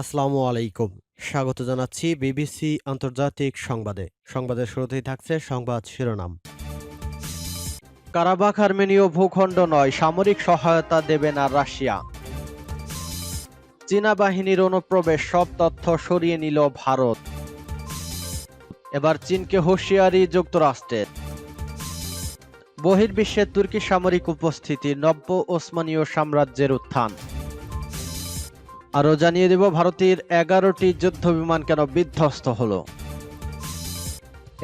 আসসালামু আলাইকুম। স্বাগত জানাচ্ছি বিবিসি আন্তর্জাতিক সংবাদে। সংবাদের শুরুতেই থাকছে সংবাদ শিরোনাম। কারাবাখ, আর্মেনীয় ভূখণ্ড নয়, সামরিক সহায়তা দেবে না রাশিয়া। চীনা বাহিনীর অনুপ্রবেশ, সব তথ্য সরিয়ে নিল ভারত। এবার চীনকে হুঁশিয়ারি যুক্তরাষ্ট্রের বহির্বিশ্বে তুর্কি সামরিক উপস্থিতি, নব্য ওসমানীয় সাম্রাজ্যের উত্থান। আরও জানিয়ে দেব, ভারতের এগারোটি যুদ্ধ বিমান কেন বিধ্বস্ত হল।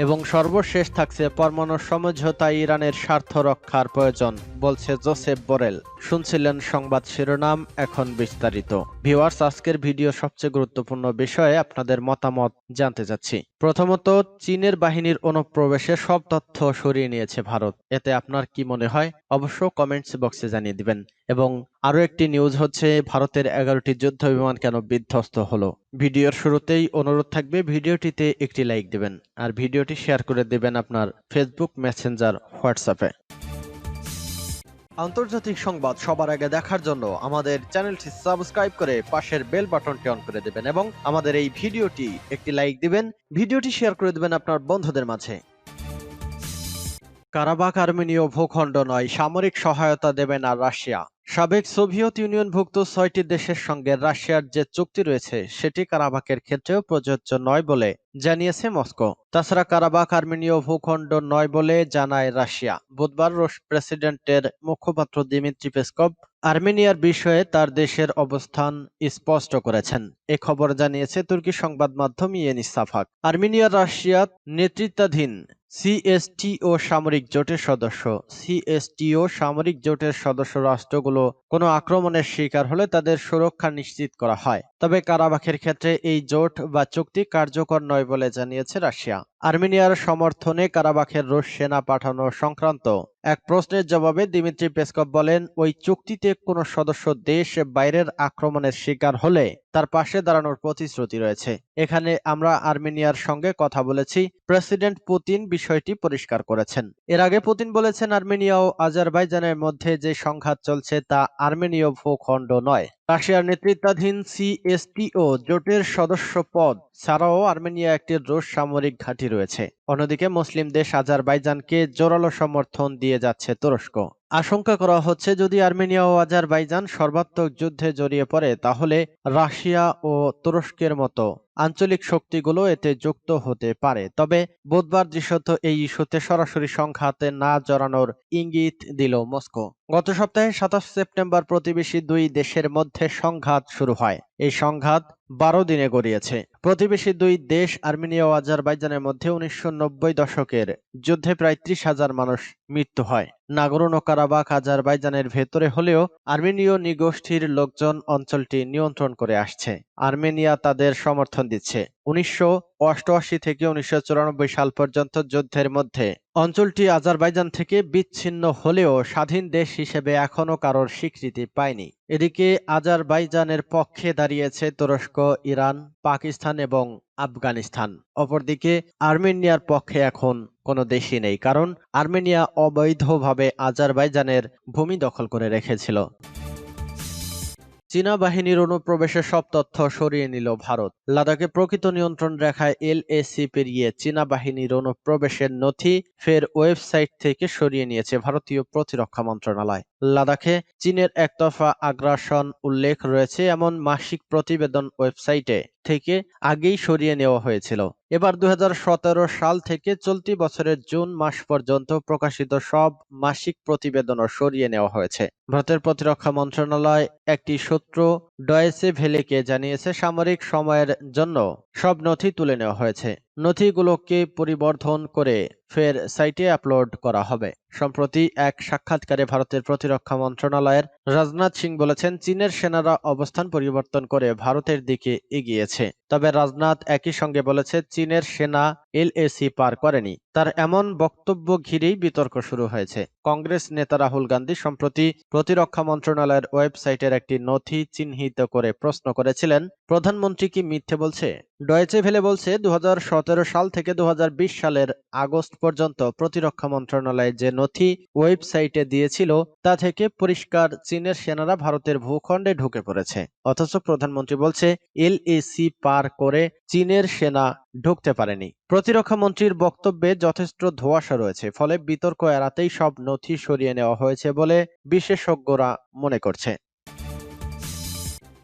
এবং সর্বশেষ থাকছে পরমাণু সমঝোতা ইরানের স্বার্থ রক্ষার প্রয়োজন, বলছে জোসেফ বোরেল। শুনছিলেন সংবাদ শিরোনাম, এখন বিস্তারিত। ভিওয়ার্স আজকের ভিডিও সবচেয়ে গুরুত্বপূর্ণ বিষয়ে আপনাদের মতামত জানতে চাচ্ছি। প্রথমত, চীনের বাহিনীর অনুপ্রবেশে সব তথ্য সরিয়ে নিয়েছে ভারত। এতে আপনার কি মনে হয়? অবশ্য কমেন্টস বক্সে জানিয়ে দিবেন। এবং আরও একটি নিউজ হচ্ছে, ভারতের এগারোটি যুদ্ধ বিমান কেন বিধ্বস্ত হলো? ভিডিওর শুরুতেই অনুরোধ থাকবে, ভিডিওটিতে একটি লাইক দিবেন। আর ভিডিওটি শেয়ার করে দেবেন আপনার ফেসবুক মেসেঞ্জার, হোয়াটসঅ্যাপে। আন্তর্জাতিক সংবাদ সবার আগে দেখার জন্য আমাদের চ্যানেলটি সাবস্ক্রাইব করে পাশের বেল বাটনটি অন করে দেবেন এবং আমাদের এই ভিডিওটি একটি লাইক দিবেন, ভিডিওটি শেয়ার করে দেবেন আপনার বন্ধুদের মাঝে। কারাবাক আর্মেনীয় ভূখণ্ড নয়, সামরিক সহায়তা দেবে না রাশিয়া। সাবেক সোভিয়েত ইউনিয়নভুক্ত ছয়টি দেশের সঙ্গে রাশিয়ার যে চুক্তি রয়েছে, সেটি কারাবাকের ক্ষেত্রেও প্রযোজ্য নয় বলে জানিয়েছে মস্কো। তাছাড়া কারাবাক আর্মেনীয় ভূখণ্ড নয় বলে জানায় রাশিয়া। বুধবার রুশ প্রেসিডেন্টের মুখপাত্র দিমিত্রি পেসকভ আর্মেনিয়ার বিষয়ে তার দেশের অবস্থান স্পষ্ট করেছেন। এ খবর জানিয়েছে তুর্কি সংবাদ মাধ্যম ইয়েনি সাফাক। আর্মেনিয়ার রাশিয়ার নেতৃত্বাধীন সিএসটিও সামরিক জোটের সদস্য। সিএসটিও সামরিক জোটের সদস্য রাষ্ট্রগুলো কোনো আক্রমণের শিকার হলে তাদের সুরক্ষা নিশ্চিত করা হয়। তবে কারাবাখের ক্ষেত্রে এই জোট বা চুক্তি কার্যকর নয় বলে জানিয়েছে রাশিয়া। আর্মেনিয়ার সমর্থনে কারাবাখের রুশ সেনা পাঠানো সংক্রান্ত এক প্রশ্নের জবাবে দিমিত্রি পেসকভ বলেন, ওই চুক্তিতে কোনো সদস্য দেশ বাইরের আক্রমণের শিকার হলে তার পাশে দাঁড়ানোর প্রতিশ্রুতি রয়েছে। এখানে আমরা আর্মেনিয়ার সঙ্গে কথা বলেছি। প্রেসিডেন্ট পুতিন বিষয়টি পরিষ্কার করেছেন। এর আগে পুতিন বলেছেন, আর্মেনিয়া ও আজারবাইজানের মধ্যে যে সংঘাত চলছে তা আর্মেনীয় ভূখণ্ড নয়। রাশিয়ার নেতৃত্বাধীন সিএসটিও জোটের সদস্য পদ ছাড়াও আর্মেনিয়া একটি রুশ সামরিক ঘাঁটি রয়েছে। অন্যদিকে মুসলিম দেশ আজারবাইজানকে জোরালো সমর্থন দিয়ে যাচ্ছে তুরস্ক। আশঙ্কা করা হচ্ছে, যদি আর্মেনিয়া ও আজারবাইজান সর্বাত্মক যুদ্ধে জড়িয়ে পড়ে, তাহলে রাশিয়া ও তুরস্কের মতো আঞ্চলিক শক্তিগুলো এতে যুক্ত হতে পারে। তবে বুধবার দৃশ্যত এই ইস্যুতে সরাসরি সংঘাতে না জড়ানোর ইঙ্গিত দিল মস্কো। গত সপ্তাহে সাতাশ সেপ্টেম্বর প্রতিবেশী দুই দেশের মধ্যে সংঘাত শুরু হয়। এই সংঘাত বারো দিনে গড়িয়েছে। প্রতিবেশী দুই দেশ আর্মেনিয়া ও আজারবাইজানের মধ্যে উনিশশো নব্বই দশকের যুদ্ধে প্রায় ত্রিশ হাজার মানুষ মৃত্যু হয়। নাগরণ কারাবাক আজারবাইজানের ভেতরে হলেও আর্মেনীয় নিগোষ্ঠীর লোকজন অঞ্চলটি নিয়ন্ত্রণ করে আসছে। আর্মেনিয়া তাদের সমর্থন দিচ্ছে। উনিশশো অষ্টআশি থেকে উনিশশো চুরানব্বই সাল পর্যন্ত যুদ্ধের মধ্যে অঞ্চলটি আজারবাইজান থেকে বিচ্ছিন্ন হলেও স্বাধীন দেশ হিসেবে এখনও কারোর স্বীকৃতি পায়নি। এদিকে আজারবাইজানের পক্ষে দাঁড়িয়েছে তুরস্ক, ইরান পাকিস্তান এবং আফগানিস্তান। অপরদিকে, আর্মেনিয়ার পক্ষে এখন কোনো দেশই নেই, কারণ আর্মেনিয়া অবৈধভাবে আজারবাইজানের ভূমি দখল করে রেখেছিল। চীনা বাহিনীর অনুপ্রবেশের সব তথ্য সরিয়ে নিল ভারত। লাদাখে প্রকৃত নিয়ন্ত্রণ রেখায় এলএসি পেরিয়ে চীনা বাহিনীর অনুপ্রবেশের নথি ফের ওয়েবসাইট থেকে সরিয়ে নিয়েছে ভারতীয় প্রতিরক্ষা মন্ত্রণালয়। লাদাখে চীনের একতরফা আগ্রাসন উল্লেখ রয়েছে এমন মাসিক প্রতিবেদন ওয়েবসাইটে থেকে আগেই সরিয়ে নেওয়া হয়েছিল। এবার দু হাজার সতেরো সাল থেকে চলতি বছরের জুন মাস পর্যন্ত প্রকাশিত সব মাসিক প্রতিবেদনও সরিয়ে নেওয়া হয়েছে। ভারতের প্রতিরক্ষা মন্ত্রণালয় একটি সূত্র ডয়েসে ভেলেকে জানিয়েছে, সামরিক সময়ের জন্য সব নথি তুলে নেওয়া হয়েছে। নথিগুলোকে পরিবর্ধন করে ফের সাইটে আপলোড করা হবে। সম্প্রতি এক সাক্ষাৎকারে ভারতের প্রতিরক্ষা মন্ত্রণালয়ের রাজনাথ সিং বলেছেন, চীনের সেনারা অবস্থান পরিবর্তন করে ভারতের দিকে এগিয়েছে। তবে রাজনাথ একই সঙ্গে বলেছে, চীনের সেনা এলএসি পার করেনি। তার এমন বক্তব্য ঘিরেই বিতর্ক শুরু হয়েছে। কংগ্রেস নেতা রাহুল গান্ধী সম্প্রতি প্রতিরক্ষা মন্ত্রণালয়ের ওয়েবসাইটের একটি নথি চিহ্নিত করে প্রশ্ন করেছিলেন, প্রধানমন্ত্রী কি মিথ্যে বলছে? ডয়েচে ভেলে বলছে দু সাল থেকে দু হাজার বিশ সালের আগস্ট পর্যন্ত প্রতিরক্ষা মন্ত্রণালয় যে নথি ওয়েবসাইটে দিয়েছিল, তা থেকে পরিষ্কার চীনের সেনারা ভারতের ভূখণ্ডে ঢুকে পড়েছে। অথচ প্রধানমন্ত্রী বলছে, এলএসি পার করে চীনের সেনা ঢুকতে পারেনি। প্রতিরক্ষা মন্ত্রীর বক্তব্যে যথেষ্ট ধোঁয়াশা রয়েছে, ফলে বিতর্ক এড়াতেই সব নথি সরিয়ে নেওয়া হয়েছে বলে বিশেষজ্ঞরা মনে করছে।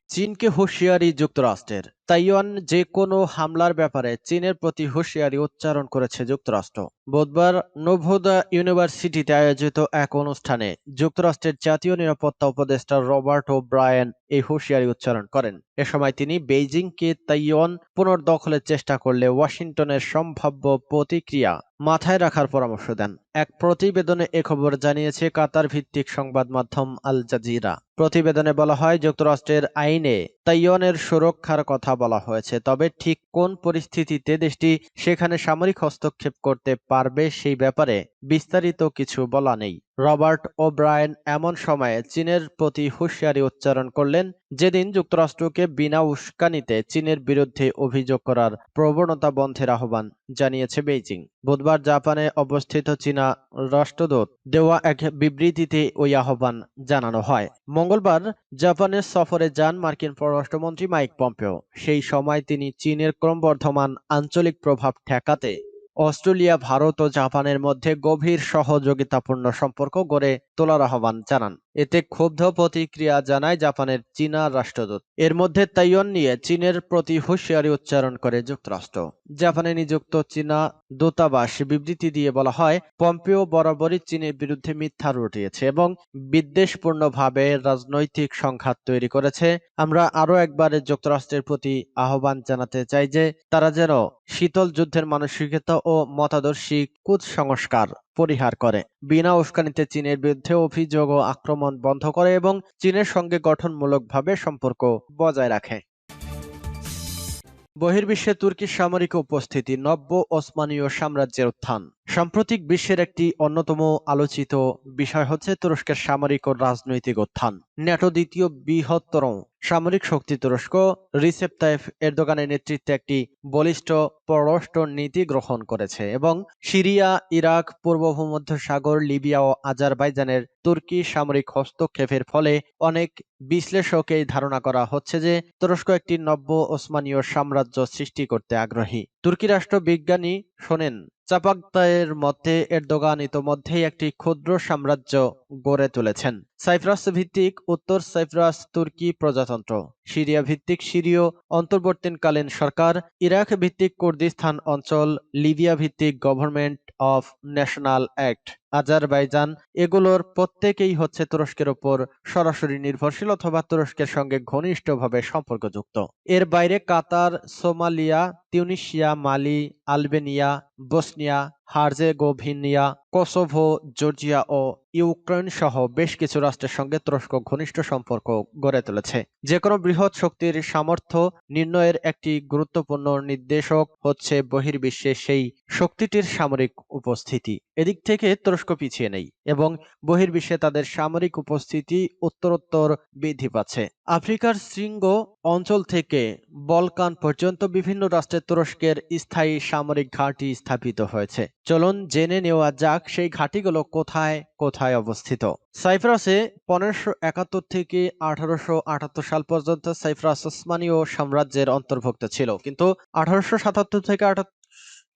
চীনকে হুঁশিয়ারি যুক্তরাষ্ট্রের। তাইওয়ান যে কোনো হামলার ব্যাপারে চীনের প্রতি হুঁশিয়ারি উচ্চারণ করেছে যুক্তরাষ্ট্র। বুধবার নোভোদা ইউনিভার্সিটিতে আয়োজিত এক অনুষ্ঠানে যুক্তরাষ্ট্রের জাতীয় নিরাপত্তা উপদেষ্টা রবার্ট ও ব্রায়ান এই হুঁশিয়ারি উচ্চারণ করেন। এ সময় তিনি বেইজিংকে তাইওয়ান পুনর্দখলের চেষ্টা করলে ওয়াশিংটনের সম্ভাব্য প্রতিক্রিয়া মাথায় রাখার পরামর্শ দেন। এক প্রতিবেদনে এ খবর জানিয়েছে কাতার ভিত্তিক সংবাদ মাধ্যম আল জাজিরা। প্রতিবেদনে বলা হয়, যুক্তরাষ্ট্রের আইনে তাইওয়ানের সুরক্ষার কথা বলা হয়েছে, তবে ঠিক কোন পরিস্থিতিতে দেশটি সেখানে সামরিক হস্তক্ষেপ করতে পারবে সেই ব্যাপারে বিস্তারিত কিছু বলা নেই। রবার্ট ওব্রায়েন এমন সময়ে চীনের প্রতি হুঁশিয়ারি উচ্চারণ করলেন, যেদিন যুক্তরাষ্ট্রকে বিনা উস্কানিতে চীনের বিরুদ্ধে অভিযোগ করার প্রবণতা বন্ধের আহ্বান জানিয়েছে বেইজিং। বুধবার জাপানে অবস্থিত চীনা রাষ্ট্রদূত দেওয়া এক বিবৃতিতে ওই আহ্বান জানানো হয়। মঙ্গলবার জাপানের সফরে যান মার্কিন পররাষ্ট্রমন্ত্রী মাইক পম্পেও। সেই সময় তিনি চীনের ক্রমবর্ধমান আঞ্চলিক প্রভাব ঠেকাতে অস্ট্রেলিয়া ভারত ও জাপানের মধ্যে গভীর সহযোগিতাপূর্ণ সম্পর্ক গড়ে তোলার আহ্বান জানান। এতে ক্ষুব্ধ প্রতিক্রিয়া জানায় জাপানের চীনা রাষ্ট্রদূত। এর মধ্যে তাইওয়ান নিয়ে চীনের প্রতি হুঁশিয়ারি উচ্চারণ করে যুক্তরাষ্ট্র। জাপানে নিযুক্ত চীনা দূতাবাস বিবৃতি দিয়ে বলা হয়, পম্পেও বরাবরই চীনের বিরুদ্ধে মিথ্যা রটিয়েছে এবং বিদ্বেষপূর্ণভাবে রাজনৈতিক সংঘাত তৈরি করেছে। আমরা আরও একবার যুক্তরাষ্ট্রের প্রতি আহ্বান জানাতে চাই যে, তারা যেন শীতল যুদ্ধের মানসিকতা ও মতাদর্শী কুৎসংস্কার পরিহার করে। বিনা উস্কানিতে চীনের বিরুদ্ধে অভিযোগ ও আক্রমণ বন্ধ করে এবং চীনের সঙ্গে গঠনমূলকভাবে সম্পর্ক বজায় রাখে। বহির্বিশ্বে তুর্কির সামরিক উপস্থিতি নব্য ওসমানীয় সাম্রাজ্যের উত্থান। সাম্প্রতিক বিশ্বের একটি অন্যতম আলোচিত বিষয় হচ্ছে তুরস্কের সামরিক ও রাজনৈতিক উত্থান। ন্যাটো দ্বিতীয় বৃহত্তর সামরিক শক্তি তুরস্ক, রিসেপ তাইফ এরদোগানের নেতৃত্বে একটি বলিষ্ঠ পররাষ্ট্র নীতি গ্রহণ করেছে এবং সিরিয়া, ইরাক, পূর্ব ভূমধ্য সাগর, লিবিয়া ও আজারবাইজানের তুর্কি সামরিক হস্তক্ষেপের ফলে অনেক বিশ্লেষকেই ধারণা করা হচ্ছে যে তুরস্ক একটি নব্য ওসমানীয় সাম্রাজ্য সৃষ্টি করতে আগ্রহী। তুর্কি রাষ্ট্র বিজ্ঞানী শোনেন চাপাকতায়ের মতে এরদোগান ইতোমধ্যেই একটি ক্ষুদ্র সাম্রাজ্য। গড়ে তুলেছেন। সাইপ্রাস ভিত্তিক উত্তর সাইপ্রাস তুর্কি প্রজাতন্ত্র। সিরিয়া ভিত্তিক সিরীয় অন্তর্বর্তীকালীন সরকার, ইরাক ভিত্তিক কুর্দিস্তান অঞ্চল, লিবিয়া ভিত্তিক government of national act. Azerbaijan, এগুলোর প্রত্যেকেই হচ্ছে তুরস্কের ওপর সরাসরি নির্ভরশীল অথবা তুরস্কের সঙ্গে ঘনিষ্ঠভাবে সম্পর্কযুক্ত। এর বাইরে Qatar, Somalia Tunisia Mali, Albania, Bosnia Herzegovina Kosovo, Georgia ও ইউক্রেন সহ বেশ কিছু রাষ্ট্রের সঙ্গে তুরস্ক ঘনিষ্ঠ সম্পর্ক গড়ে তুলেছে। যে কোনো বৃহৎ শক্তির সামর্থ্য নির্ণয়ের একটি গুরুত্বপূর্ণ নির্দেশক হচ্ছে বহির্বিশ্বে সেই শক্তিটির সামরিক উপস্থিতি। এদিক থেকে তুরস্ক পিছিয়ে নেই এবং বহির্বিশ্বে তাদের সামরিক উপস্থিতি উত্তরোত্তর বৃদ্ধি পাচ্ছে। আফ্রিকার শৃঙ্গ অঞ্চল থেকে বলকান পর্যন্ত বিভিন্ন রাষ্ট্রে তুরস্কের স্থায়ী সামরিক ঘাঁটি স্থাপিত হয়েছে। চলুন জেনে নেওয়া যাক সেই ঘাঁটিগুলো কোথায় কোথায় অবস্থিত। সাইফ্রাসে পনেরোশো একাত্তর থেকে আঠারোশো আটাত্তর সাল পর্যন্ত সাইফ্রাস ওসমানীয় সাম্রাজ্যের অন্তর্ভুক্ত ছিল। কিন্তু আঠারোশো সাতাত্তর থেকে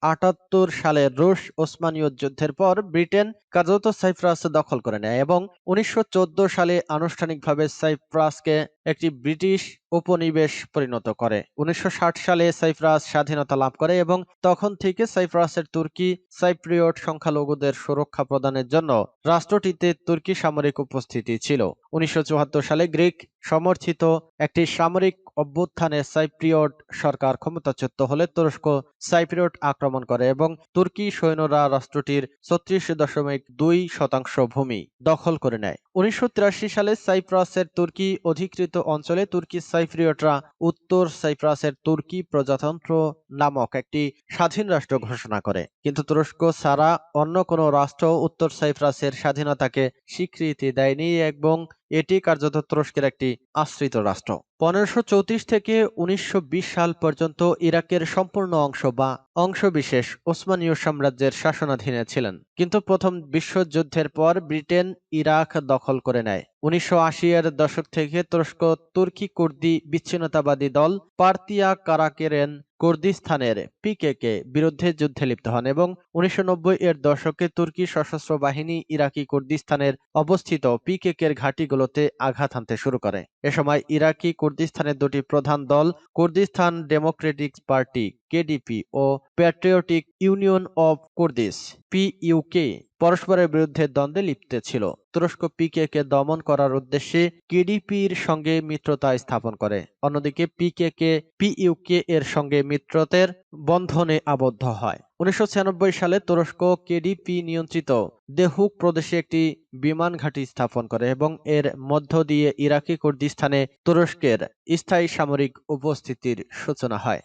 আটাত্তর সালে রুশ ওসমানীয় যুদ্ধের পর ব্রিটেন কার্যত সাইপ্রাস দখল করে নেয় এবং উনিশশো চোদ্দ সালে আনুষ্ঠানিকভাবে সাইপ্রাসকে একটি ব্রিটিশ উপনিবেশ পরিণত করে। উনিশশো ষাট সালে সাইপ্রাস স্বাধীনতা লাভ করে এবং তখন থেকে সাইপ্রাসের তুর্কি সাইপ্রিয়ট সংখ্যালঘুদের সুরক্ষা প্রদানের জন্য রাষ্ট্রটিতে তুর্কি সামরিক উপস্থিতি ছিল। উনিশশো চুয়াত্তর সালে গ্রিক সমর্থিত একটি সামরিক অভ্যুত্থানে সাইপ্রিয়ট সরকার ক্ষমতাচ্যুত হলে তুরস্ক সাইপ্রিয়ট আক্রমণ করে এবং তুর্কি সৈন্যরা রাষ্ট্রটির ছত্রিশ দশমিক দুই শতাংশ ভূমি দখল করে নেয়। উনিশশো তিরাশি সালে সাইপ্রাসের তুর্কি অধিকৃত অঞ্চলে তুর্কি সাইপ্রিয়টরা উত্তর সাইপ্রাসের তুর্কি প্রজাতন্ত্র নামক একটি স্বাধীন রাষ্ট্র ঘোষণা করে। কিন্তু তুরস্ক ছাড়া অন্য কোনো রাষ্ট্র উত্তর সাইপ্রাসের স্বাধীনতাকে স্বীকৃতি দেয়নি এবং এটি কার্যত তুরস্কের একটি আশ্রিত রাষ্ট্র। পনেরোশো থেকে উনিশশো বিশ সাল পর্যন্ত ইরাকের সম্পূর্ণ অংশ বা অংশবিশেষ ওসমানীয় সাম্রাজ্যের শাসনাধীনে ছিলেন কিন্তু প্রথম বিশ্বযুদ্ধের পর ব্রিটেন ইরাক দখল করে নেয়। উনিশশো আশি এর দশক থেকে তুরস্ক তুর্কি কুর্দি বিচ্ছিন্নতাবাদী দল পার্তিয়া কারাকেরেন কুর্দিস্তানের পিকেকে বিরুদ্ধে যুদ্ধে লিপ্ত হন এবং উনিশশো নব্বই এর দশকে তুর্কি সশস্ত্র বাহিনী ইরাকি কুর্দিস্তানের অবস্থিত পিকেকের ঘাঁটিগুলোতে আঘাত হানতে শুরু করে। এ সময় ইরাকি কুর্দিস্তানের দুটি প্রধান দল Kurdistan Democratic Party, KDP O Patriotic Union of Kurds, PUK পরস্পরের বিরুদ্ধে দ্বন্দ্বে লিপ্ত ছিল। তুরস্ক পিকেকে দমন করার উদ্দেশ্যে কেডিপির সঙ্গে মিত্রতা স্থাপন করে। অন্যদিকে পিকেকে, পিইউকে এর সঙ্গে মিত্রতের বন্ধনে আবদ্ধ হয়। উনিশশো ছিয়ানব্বই সালে তুরস্ক কেডিপি নিয়ন্ত্রিত দেহুক প্রদেশে একটি বিমান ঘাঁটি স্থাপন করে এবং এর মধ্য দিয়ে ইরাকি কুর্দিস্তানে তুরস্কের স্থায়ী সামরিক উপস্থিতির সূচনা হয়।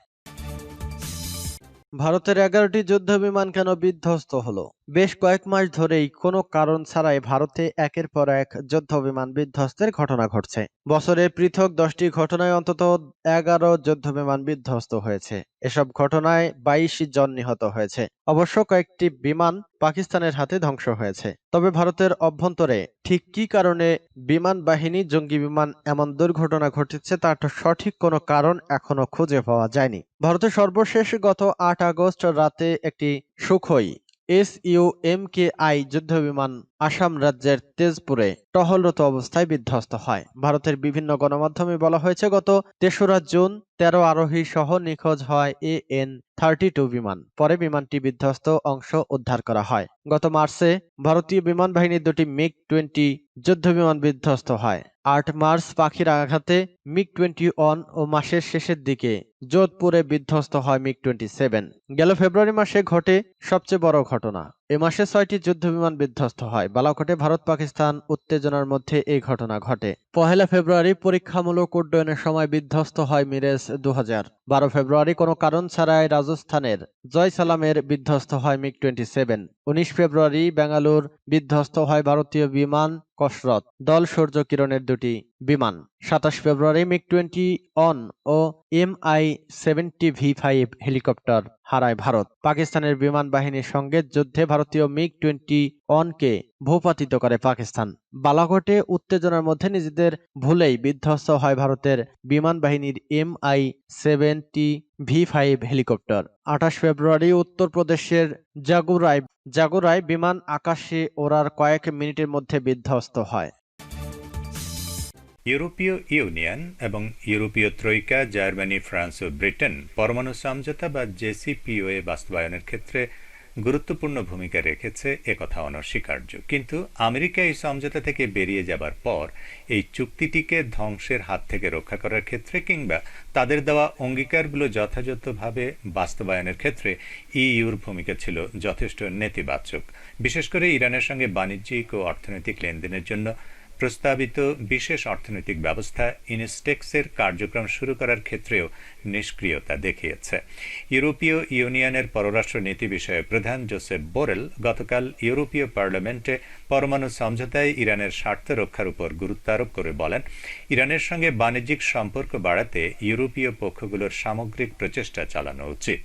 ভারতের এগারোটি যুদ্ধ বিমান কেন বিধ্বস্ত হলো? বেশ কয়েক মাস ধরেই কোনো কারণ ছাড়াই ভারতে একের পর এক যুদ্ধ বিমান বিধ্বস্তের ঘটনা ঘটছে। বছরে পৃথক দশটি ঘটনায় অন্তত এগারো যুদ্ধ বিমান বিধ্বস্ত হয়েছে। এসব ঘটনায় বাইশ জন নিহত হয়েছে। অবশ্য কয়েকটি বিমান পাকিস্তানের হাতে ধ্বংস হয়েছে। তবে ভারতের অভ্যন্তরে ঠিক কি কারণে বিমান বাহিনী, জঙ্গি বিমান এমন দুর্ঘটনা ঘটেছে তার সঠিক কোনো কারণ এখনও খুঁজে পাওয়া যায়নি। ভারতের সর্বশেষ গত আট আগস্ট রাতে একটি সুখই এস ইউ এম যুদ্ধবিমান আসাম রাজ্যের তেজপুরে টহলরত অবস্থায় বিধ্বস্ত হয়। ভারতের বিভিন্ন গণমাধ্যমে বলা হয়েছে, গত তেসরা জুন তেরো আরোহী সহ নিখোঁজ হয় এ এন থার্টি টু বিমান। পরে বিমানটি বিধ্বস্ত অংশ উদ্ধার করা হয়। গত মার্চে ভারতীয় বিমান বাহিনীর দুটি মিগ টোয়েন্টি যুদ্ধ বিমান বিধ্বস্ত হয়। আট মার্চ পাখির আঘাতে মিগ টোয়েন্টি ওয়ান ও মাসের শেষের দিকে যোধপুরে বিধ্বস্ত হয় মিগ টোয়েন্টি সেভেন। গেল ফেব্রুয়ারি মাসে ঘটে সবচেয়ে বড় ঘটনা। এ মাসে ছয়টি যুদ্ধবিমান বিধ্বস্ত হয়। বালাকোটে ভারত পাকিস্তান উত্তেজনার মধ্যে এই ঘটনা ঘটে। পহেলা ফেব্রুয়ারি পরীক্ষামূলক উড্ডয়নের সময় বিধ্বস্ত হয় মিরেজ দু বারো ফেব্রুয়ারি কোনো কারণ ছাড়াই রাজস্থানের জয়সালামের বিধ্বস্ত হয় মিগ টোয়েন্টি সেভেন উনিশ ফেব্রুয়ারি বেঙ্গালুর বিধ্বস্ত হয় ভারতীয় বিমান কসরত, দল সূর্য কিরণের দুটি বিমান। সাতাশ ফেব্রুয়ারি MiG twenty one O M I seventy V five helicopter হারায় ভারত। পাকিস্তানের বিমান বাহিনীর সঙ্গে যুদ্ধে ভারতীয় মিগ টোয়েন্টি অনকে ভূপাতিত করে পাকিস্তান। বালাকোটে উত্তেজনার মধ্যে নিজেদের ভুলেই বিধ্বস্ত হয় ভারতের বিমান বাহিনীর M I seventy V five helicopter. আঠাশ ফেব্রুয়ারি উত্তরপ্রদেশের জাগুরায় জাগুরায় বিমান আকাশে ওড়ার কয়েক মিনিটের মধ্যে বিধ্বস্ত হয়। ইউরোপীয় ইউনিয়ন এবং ইউরোপীয় ত্রৈকা, জার্মানি, ফ্রান্স ও ব্রিটেন পরমাণু সমঝোতা বা জেসিপিওএ বাস্তবায়নের ক্ষেত্রে গুরুত্বপূর্ণ ভূমিকা রেখেছে একথা অনস্বীকার্য। কিন্তু আমেরিকা এই সমঝোতা থেকে বেরিয়ে যাবার পর এই চুক্তিটিকে ধ্বংসের হাত থেকে রক্ষা করার ক্ষেত্রে কিংবা তাদের দেওয়া অঙ্গীকারগুলো যথাযথভাবে বাস্তবায়নের ক্ষেত্রে ইইউর ভূমিকা ছিল যথেষ্ট নেতিবাচক। বিশেষ করে ইরানের সঙ্গে বাণিজ্যিক ও অর্থনৈতিক লেনদেনের জন্য প্রস্তাবিত বিশেষ অর্থনৈতিক ব্যবস্থা ইনস্টেক্সের কার্যক্রম শুরু করার ক্ষেত্রেও নিষ্ক্রিয়তা দেখিয়েছে। ইউরোপীয় ইউনিয়নের পররাষ্ট্র নীতি বিষয়ে প্রধান জোসেফ বোরেল গতকাল ইউরোপীয় পার্লামেন্টে পরমাণু সমঝোতায় ইরানের স্বার্থ রক্ষার উপর গুরুত্ব আরোপ করে বলেন, ইরানের সঙ্গে বাণিজ্যিক সম্পর্ক বাড়াতে ইউরোপীয় পক্ষগুলোর সামগ্রিক প্রচেষ্টা চালানো উচিত।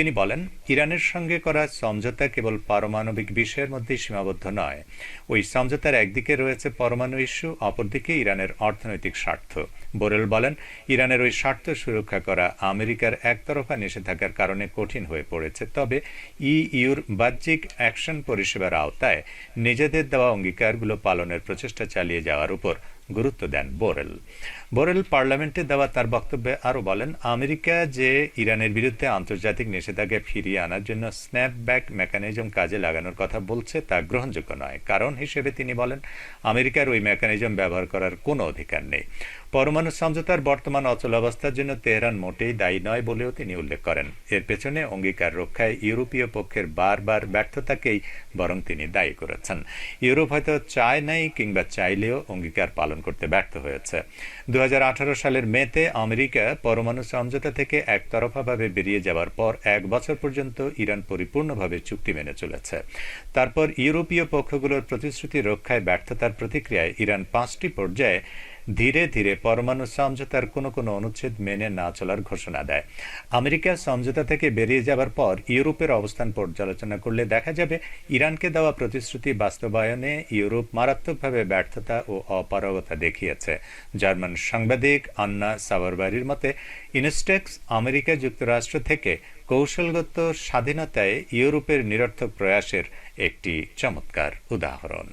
তিনি বলেন, ইরানের সঙ্গে করা সমঝোতা কেবল পারমাণবিক বিষয়ের মধ্যেই সীমাবদ্ধ নয়। ওই সমঝোতার একদিকে রয়েছে পরমাণু ইস্যু, অপরদিকে ইরানের অর্থনৈতিক স্বার্থ। বোরেল বলেন, ইরানের ওই স্বার্থ সুরক্ষা করা আমেরিকার একতরফা নিষেধাজ্ঞার কারণে কঠিন হয়ে পড়েছে। তবে ইইউর বাহ্যিক অ্যাকশন পরিষেবার আওতায় নিজেদের দেওয়া অঙ্গীকারগুলো পালনের প্রচেষ্টা চালিয়ে যাওয়ার উপর গুরুত্ব দেন বোরেল। বোরেল পার্লামেন্টে দেওয়া তার বক্তব্যে আরও বলেন, আমেরিকা যে ইরানের বিরুদ্ধে আন্তর্জাতিক নিষেধাজ্ঞা ফিরিয়ে আনার জন্য স্ন্যাপব্যাক মেকানিজম কাজে লাগানোর কথা বলছে, তা গ্রহণযোগ্য নয়। কারণ হিসেবে তিনি বলেন, আমেরিকার ওই মেকানিজম ব্যবহার করার কোনো অধিকার নেই। পরমাণু সমঝোতার বর্তমান অচলাবস্থার জন্য তেহরান মোটেই দায়ী নয় বলেও তিনি উল্লেখ করেন। এর পেছনে অঙ্গীকার রক্ষায় ইউরোপীয় পক্ষের বারবার ব্যর্থতাকেই বরং তিনি দায়ী করেছেন। ইউরোপ হয়তো চায় নাই কিংবা চাইলেও অঙ্গীকার পালন করতে ব্যর্থ হয়েছে। দুহাজার আঠারো সালের মেতে আমেরিকা পরমাণু সমঝোতা থেকে একতরফাভাবে বেরিয়ে যাওয়ার পর এক বছর পর্যন্ত ইরান পরিপূর্ণভাবে চুক্তি মেনে চলেছে। তারপর ইউরোপীয় পক্ষগুলোর প্রতিশ্রুতি রক্ষায় ব্যর্থতার প্রতিক্রিয়ায় ইরান পাঁচটি পর্যায়ে ধীরে ধীরে পরমাণু সমঝোতার কোনো কোনো অনুচ্ছেদ মেনে না চলার ঘোষণা দেয়। আমেরিকা সমঝোতা থেকে বেরিয়ে যাবার পর ইউরোপের অবস্থান পর্যালোচনা করলে দেখা যাবে ইরানকে দেওয়া প্রতিশ্রুতি বাস্তবায়নে ইউরোপ মারাত্মকভাবে ব্যর্থতা ও অপারগতা দেখিয়েছে। জার্মান সাংবাদিক আন্না সাভারবারির মতে, ইনস্টেক্স আমেরিকা যুক্তরাষ্ট্র থেকে কৌশলগত স্বাধীনতায় ইউরোপের নিরর্থক প্রয়াসের একটি চমৎকার উদাহরণ।